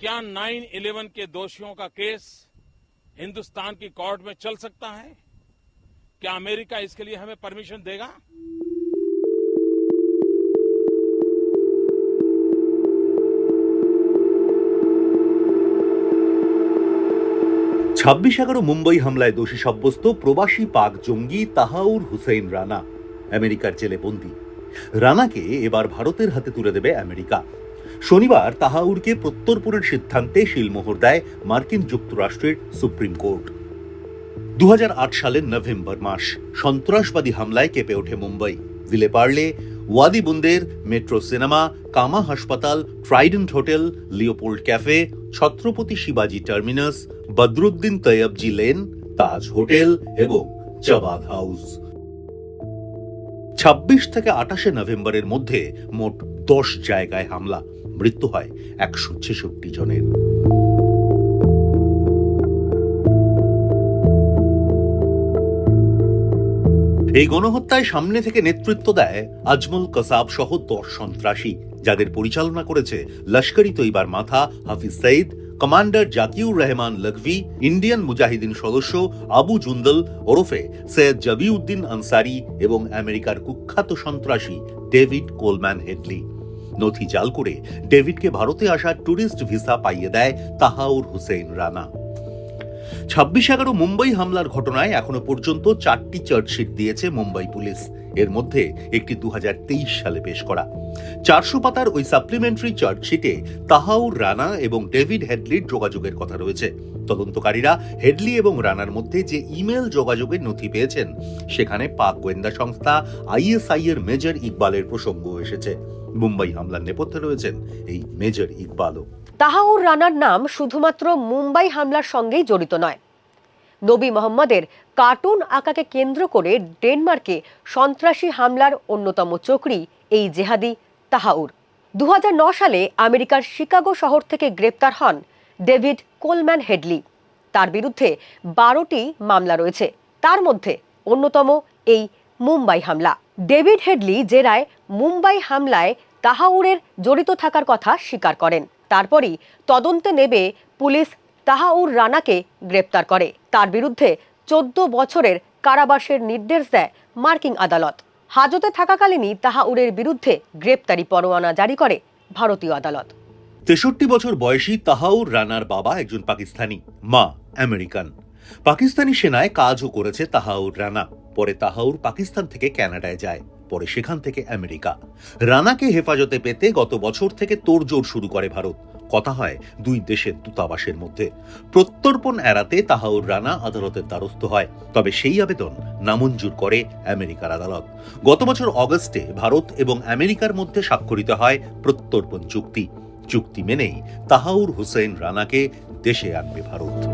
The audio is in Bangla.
क्या 9/11 के दोषियों का केस हिंदुस्तान की कोर्ट में चल सकता है क्या अमेरिका इसके लिए हमें परमिशन देगा ছাব্বিশ এগারো মুম্বাই হামলায় দোষী সাব্যস্ত প্রবাসী পাক জঙ্গি তাহাউর হুসেইন রানা আমেরিকার জেলে বন্দী রানাকে এবার ভারতের হাতে তুলে দেবে আমেরিকা শনিবার তাহাউরকে প্রত্যর্পণের সিদ্ধান্তে শিলমোহর দেয় মার্কিন যুক্তরাষ্ট্রের সুপ্রিম কোর্ট। দু হাজার আট সালের নভেম্বর মাস, সন্ত্রাসবাদী হামলায় কেঁপে ওঠে মুম্বাই। দিলে পারলে ওয়াদি বুন্দের মেট্রো সিনেমা, কামা হাসপাতাল, Trident hotel, Leopold cafe, Chhatrapati শিবাজি terminus, Badruddin Tyabji lane, Taj hotel এবং জবাদ হাউস। ছাব্বিশ থেকে আটাশে নভেম্বরের মধ্যে মোট দশ জায়গায় হামলা। মৃত্যু হয় একশো ছেষট্টি জনের। এই গণহত্যায় সামনে থেকে নেতৃত্ব দেয় আজমল কসাব সহ দশ সন্ত্রাসী, যাদের পরিচালনা করেছে লস্করি তৈবার মাথা হাফিজ সঈদ কমান্ডার জাকিউর রহমান লখভি ইন্ডিয়ান মুজাহিদিন সদস্য আবু জুন্দল ওরফে সৈয়দ জবিউদ্দিন আনসারি এবং আমেরিকার কুখ্যাত সন্ত্রাসী ডেভিড কোলম্যান হেডলি। নথি জাল করে ডেভিডকে ভারতে আসার ট্যুরিস্ট ভিসা পাইয়ে দেয় তাহাউর হুসেইন রানা। ছাব্বিশ এগারো মুম্বাই হামলার ঘটনায় এখনও পর্যন্ত চারটি চার্জশিট দিয়েছে মুম্বাই পুলিশ। এর মধ্যে একটি দু সালে পেশ করা। চারশো পাতার ওই সাপ্লিমেন্টারি চার্জশিটে তাহাউর রানা এবং ডেভিড হেডলির যোগাযোগের কথা রয়েছে। তদন্তকারীরা হেডলি এবং রানার মধ্যে যে ইমেল যোগাযোগের নথি পেয়েছেন, সেখানে পাক গোয়েন্দা সংস্থা আইএসআই এর মেজর ইকবালের প্রসঙ্গ এসেছে। মুম্বাই হামলার নেপথ্যে রয়েছেন এই মেজর ইকবালও। তাহাউর রানার নাম শুধুমাত্র মুম্বাই হামলার সঙ্গেই জড়িত নয়। নবী মোহাম্মদের কার্টুন আঁকাকে কেন্দ্র করে ডেনমার্কে সন্ত্রাসী হামলার অন্যতম চক্রী এই জেহাদি তাহাউর। দু সালে আমেরিকার শিকাগো শহর থেকে গ্রেপ্তার হন ডেভিড কোলম্যান হেডলি। তার বিরুদ্ধে বারোটি মামলা রয়েছে। তার মধ্যে অন্যতম এই মুম্বাই হামলা। ডেভিড হেডলি জেরায় মুম্বাই হামলায় তাহাউরের জড়িত থাকার কথা স্বীকার করেন। তারপরই তদন্তে নেবে পুলিশ তাহাউর রানাকে গ্রেপ্তার করে। তার বিরুদ্ধে চোদ্দ বছরের কারাবাসের নির্দেশ দেয় মার্কিন আদালত। হাজতে থাকাকালীনই তাহাউরের বিরুদ্ধে গ্রেপ্তারি পরোয়ানা জারি করে ভারতীয় আদালত। তেষট্টি বছর বয়সী তাহাউর রানার বাবা একজন পাকিস্তানি, মা আমেরিকান। পাকিস্তানি সেনায় কাজও করেছে তাহাউর রানা। পরে তাহাউর পাকিস্তান থেকে কানাডায় যায়, পরে সেখান থেকে আমেরিকা। রানাকে হেফাজতে পেতে গত বছর থেকে তোড়জোড় শুরু করে ভারত। কথা হয় দুই দেশের দূতাবাসের মধ্যে। প্রত্যর্পণ এড়াতে তাহাউর রানা আদালতের দ্বারস্থ হয়, তবে সেই আবেদন নামঞ্জুর করে আমেরিকার আদালত। গত বছর অগস্টে ভারত এবং আমেরিকার মধ্যে স্বাক্ষরিত হয় প্রত্যর্পণ চুক্তি। চুক্তি মেনেই তাহাউর হোসেন রানাকে দেশে আনবে ভারত।